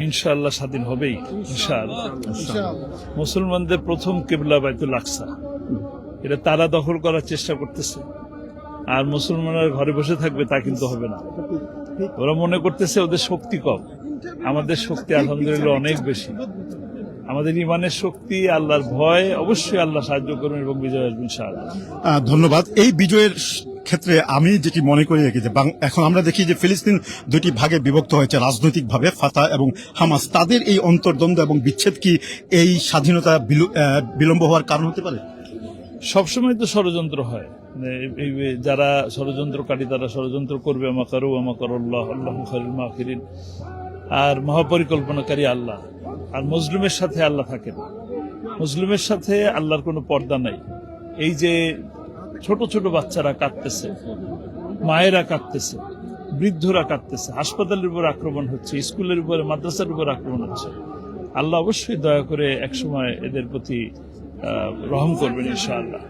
ইনশাআল্লাহ স্বাধীন হবেই ইনশাআল্লাহ। মুসলমানদের প্রথম কেবলা বাইতুল আকসা। এটা তারা দখল করার চেষ্টা করতেছে। আর মুসলমানরা ঘরে বসে থাকবে তা কিন্তু হবে না। ওরা মনে করতেছে ওদের শক্তি কম। আমাদের শক্তি আলহামদুলিল্লাহ অনেক বেশি। আমাদের ইমানের শক্তি আল্লাহর ভয় অবশ্যই আল্লাহ সাহায্য করবেন এবং বিজয় আসবে ইনশাআল্লাহ। আহ, ধন্যবাদ। এই বিজয়ের ক্ষেত্রে আমি যেটি মনে করি কি যে এখন আমরা দেখি যে ফিলিস্তিন দুটি ভাগে বিভক্ত হয়েছে, রাজনৈতিকভাবে ফাতা এবং হামাস। তাদের এই অন্তর্দ্বন্দ্ব এবং বিচ্ছেদ কি এই স্বাধীনতা বিলু- বিলম্ব হওয়ার কারণ হতে পারে? সবসময় তো ষড়যন্ত্র হয়। যারা ষড়যন্ত্রকারী তারা ষড়যন্ত্র করবে, আমাকারু আমাকার আল্লাহ আল্লাহ মাহিরিন আর মহাপরিকল্পনাকারী আল্লাহ। আর মুসলিমের সাথে আল্লাহ থাকেন। মুসলিমের সাথে আল্লাহর কোনো পর্দা নাই। এই যে ছোট ছোট বাচ্চারা কাঁদতেছে, মায়েরা কাঁদতেছে, বৃদ্ধরা কাঁদতেছে, হাসপাতালের উপর আক্রমণ হচ্ছে, স্কুলের উপরে, মাদ্রাসার উপর আক্রমণ হচ্ছে। আল্লাহ অবশ্যই দয়া করে একসময় এদের প্রতি রহম করবেন ইনশাআল্লাহ।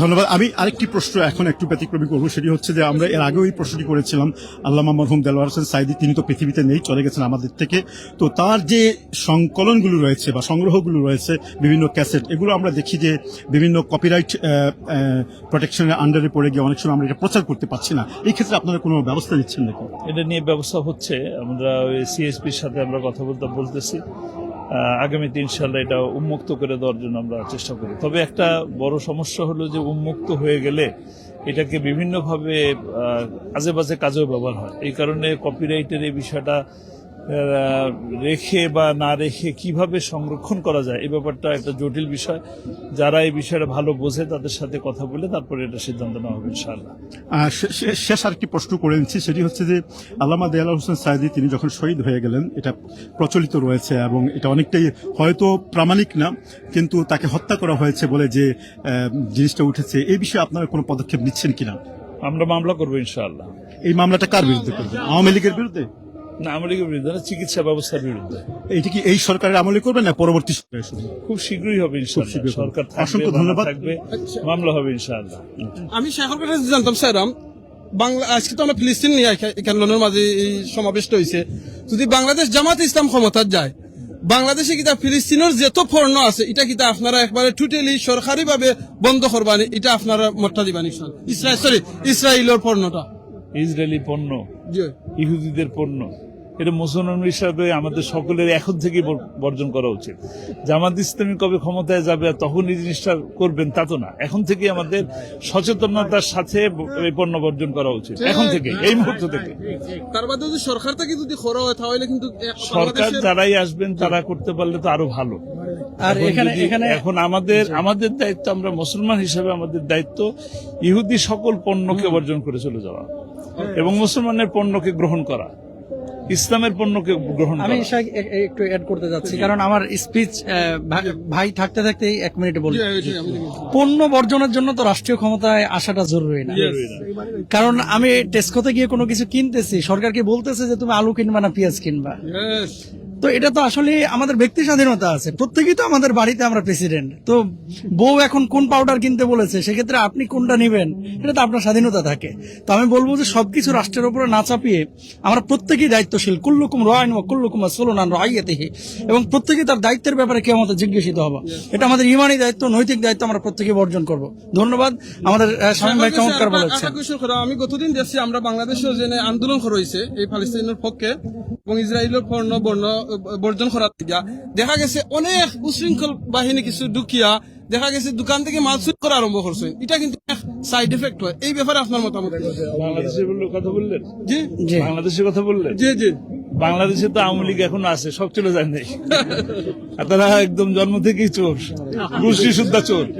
ধন্যবাদ। আমি আরেকটি প্রশ্ন এখন একটু ব্যতিক্রমী করব সেটি হচ্ছে যে আমরা এর আগেও এই প্রশ্নটি করেছিলাম। আল্লামা মরহুম দেলোয়ার হোসেন সাইদি তিনি তো পৃথিবীতে নেই চলে গেছেন আমাদের থেকে। তো তার যে সংকলনগুলো রয়েছে বা সংগ্রহগুলো রয়েছে বিভিন্ন ক্যাসেট এগুলো আমরা দেখি যে বিভিন্ন কপিরাইট প্রোটেকশনের আন্ডারে পড়ে গিয়ে অনেক সময় আমরা এটা প্রচার করতে পারছি না। এই ক্ষেত্রে আপনারা কোনো ব্যবস্থা নিচ্ছেন নাকি? এটা নিয়ে ব্যবস্থা হচ্ছে। আমরা সিএসপির সাথে আমরা কথা বলতে বলতেছি। আগামীতে ইনশাল্লাহ এটা উন্মুক্ত করে দেওয়ার জন্য আমরা চেষ্টা করি। তবে একটা বড় সমস্যা হলো যে উন্মুক্ত হয়ে গেলে এটাকে বিভিন্নভাবে আজে বাজে কাজেও ব্যবহার হয়। এই কারণে কপিরাইটের এই বিষয়টা রেখে বা না রেখে কীভাবে সংরক্ষণ করা যায় এই ব্যাপারটা একটা জটিল বিষয়। যারা এই বিষয়টা ভালো বোঝে তাদের সাথে কথা বলে তারপরে এটা সিদ্ধান্ত নেওয়া হবে ইনশাআল্লাহ। শেষ আরেকটি প্রশ্ন করে নিচ্ছি সেটি হচ্ছে যে আল্লামা দেয়াল হোসেন সাইদি তিনি যখন শহীদ হয়ে গেলেন এটা প্রচলিত রয়েছে এবং এটা অনেকটাই হয়তো প্রামাণিক না কিন্তু তাকে হত্যা করা হয়েছে বলে যে জিনিসটা উঠেছে এই বিষয়ে আপনারা কোনো পদক্ষেপ নিচ্ছেন কিনা? আমরা মামলা করব ইনশাআল্লাহ। এই মামলাটা কার বিরুদ্ধে করবেন? আওয়ামী লীগের বিরুদ্ধে? না বিরুদ্ধে না চিকিৎসা ব্যবস্থার বিরুদ্ধে। এইটা কি এই সরকারের আমলে করবেন না পরবর্তী খুব শীঘ্রই হবে ইনশাআল্লাহ। সরকার অসংখ্য ধন্যবাদ। থাকবে মামলা হবে ইনশাআল্লাহ। আমি শেখর কাছে জানতাম স্যারাম বাংলা আজকে তো আমরা ফিলিস্তিন নিয়ে লন্ডনের মাঝে এই সমাবেশটা হয়েছে যদি বাংলাদেশ জামাত ইসলাম ক্ষমতার যায় বাংলাদেশে কিতা ফিলিস্তিনের যত পণ্য আছে এটা কিতা আপনারা একবারে টোটালি সরকারি ভাবে বন্ধ করবানি এটা আপনারা মতটা দিবানি ইসরায়েল সরি ইসরায়েলের পণ্যটা ইসরায়েলি পণ্য ইহুদিদের পণ্য। এটা মুসলমান হিসাবে আমাদের সকলের এখন থেকে বর্জন করা উচিত। জামাত ইসলামী কবে ক্ষমতায় যাবে আর তখন এই জিনিসটা করবেন তা তো না। এখন থেকে আমাদের সচেতনতার সাথে এই পণ্য বর্জন করা উচিত। এখন থেকে এই মুহূর্ত থেকে তার বাদে যদি সরকার থেকে খরা হয় তাহলে কিন্তু সরকার যারাই আসবেন তারা করতে পারলে তো আরও ভালো। আর এখন এখানে এখানে এখন আমাদের আমাদের দায়িত্ব আমরা মুসলমান হিসাবে আমাদের দায়িত্ব ইহুদি সকল পণ্যকে বর্জন করে চলে যাওয়া। এবং মুসলমানের পণ্যকে গ্রহণ করা। ইসলামের পণ্যকে গ্রহণ আমি একটু অ্যাড করতে যাচ্ছি কারণ আমার স্পিচ ভাই থাকতে থাকতেই এক মিনিটে বলি। পণ্য বর্জনের জন্য তো রাষ্ট্রীয় ক্ষমতায় আসাটা জরুরি না। কারণ আমি টেস্কোতে গিয়ে কোনো কিছু কিনতেছি সরকারকে বলতেছে যে তুমি আলু কিনবা না পেঁয়াজ কিনবা. তো এটা তো আসলে আমাদের ব্যক্তি স্বাধীনতা আছে। প্রত্যেকেই তো আমাদের বাড়িতে আমরা প্রেসিডেন্ট তো বউ এখন কোন পাউডার কিনতে বলেছে? সেক্ষেত্রে আপনি কোনটা নেবেন? এটা তো আপনার স্বাধীনতা থাকে। তো আমি বলব যে সবকিছু রাষ্ট্রের উপরে না চাপিয়ে আমরা প্রত্যেকেই দায়িত্বশীল। কুল্লুকুম রায়ন ও কুল্লুকুম সোলনান রাইয়াতেহি। এবং প্রত্যেকেই তার দায়িত্বের ব্যাপারে কেউ আমাদের জিজ্ঞাসিত হব। এটা আমাদের ইমানি দায়িত্ব নৈতিক দায়িত্ব আমরা প্রত্যেকে বর্জন করব। ধন্যবাদ। আমাদের শামীম ভাই চমৎকার বলেছেন। আমি গতদিন দেখছি আমরা বাংলাদেশেও যে আন্দোলন করা হয়েছে এই ফালিস্তিনের পক্ষে। এবং ইসরায়েলের পণ্য বর্ণ বর্জন করার দিকা দেখা গেছে অনেক উশৃঙ্খল বাহিনী কিছু দুখিয়া। দেখা গেছে দোকান থেকে মাল চুরি করা আরম্ভ করছে এটা কিন্তু সাইড এফেক্ট হয়। এই ব্যাপারে আপনার মতামত বাংলাদেশের বললে- কথা বললেন? জি। জি। বাংলাদেশের কথা বললেন? জি জি। বাংলাদেশে তো আওয়ামী লীগ এখনও আছে সব চলে যায় নাই। আর তারা একদম জন্ম থেকেই চোর। গোষ্ঠী শুদ্ধা চোর।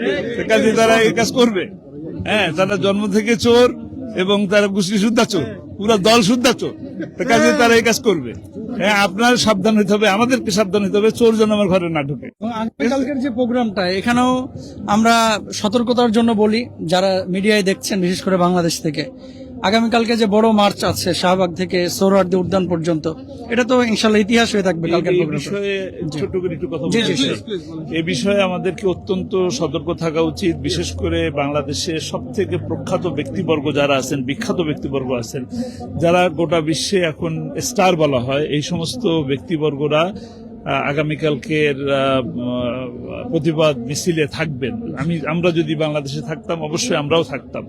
কাজে তারা এই কাজ করবে। হ্যাঁ তারা জন্ম থেকে চোর এবং তারা গোষ্ঠী শুদ্ধা চোর। পুরো দল শুদ্ধা চোর। কাজে তারা এই কাজ করবে। হ্যাঁ আপনার সাবধান হতে হবে, আমাদেরকে সাবধান হতে হবে, চোর যেন আমার ঘরে না ঢুকে। আগামীকালকের যে প্রোগ্রামটা, এখানেও আমরা সতর্কতার জন্য বলি, যারা মিডিয়ায় দেখছেন, বিশেষ করে বাংলাদেশ থেকে আগামীকালকে যে বড় মার্চ আছে শাহবাগ থেকে সোহরাওয়ার্দী উদ্যান পর্যন্ত এটা তো ইনশাল্লাহ ইতিহাস হয়ে থাকবে প্রোগ্রামে বিষয়ে ছোট করে একটু কথা আমাদেরকে অত্যন্ত সতর্ক থাকা উচিত বিশেষ করে বাংলাদেশে সব থেকে প্রখ্যাত ব্যক্তিবর্গ যারা আছেন বিখ্যাত ব্যক্তিবর্গ আছেন যারা গোটা বিশ্বে এখন স্টার বলা হয় এই সমস্ত ব্যক্তিবর্গরা আগামীকালকের প্রতিবাদ মিছিলে থাকবেন। আমি, আমরা যদি বাংলাদেশে থাকতাম, অবশ্যই আমরাও থাকতাম।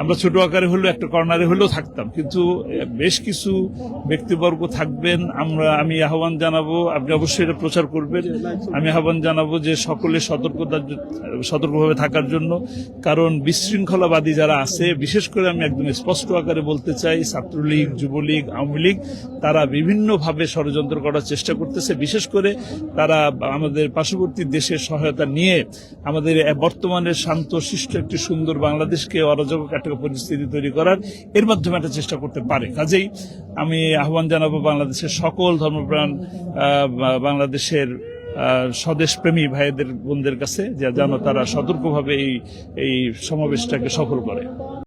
আমরা ছোট আকারে হলেও, একটা কর্নারে হলেও থাকতাম। কিন্তু বেশ কিছু ব্যক্তিবর্গ থাকবেন। আমরা, আমি আহ্বান জানাব, আপনি অবশ্যই এটা প্রচার করবেন। আমি আহ্বান জানাব যে সকলে সতর্কতার সতর্কভাবে থাকার জন্য। কারণ, বিশৃঙ্খলাবাদী যারা আছে, বিশেষ করে আমি একদম স্পষ্ট আকারে বলতে চাই, ছাত্রলীগ, যুবলীগ, আওয়ামী লীগ, তারা বিভিন্নভাবে ষড়যন্ত্র করার চেষ্টা করতেছে। বিশেষ করে তারা আমাদের পার্শ্ববর্তী দেশের সহায়তা নিয়ে আমাদের বর্তমানে শান্ত শিষ্ট একটি সুন্দর বাংলাদেশকে অরাজক একটা পরিস্থিতি তৈরি করার এর মাধ্যমে একটা চেষ্টা করতে পারে। কাজেই আমি আহ্বান জানাব বাংলাদেশের সকল ধর্মপ্রাণ বাংলাদেশের স্বদেশপ্রেমী ভাইদের, বোনদের কাছে, যা যেন তারা সতর্কভাবে এই এই সমাবেশটাকে সফল করে।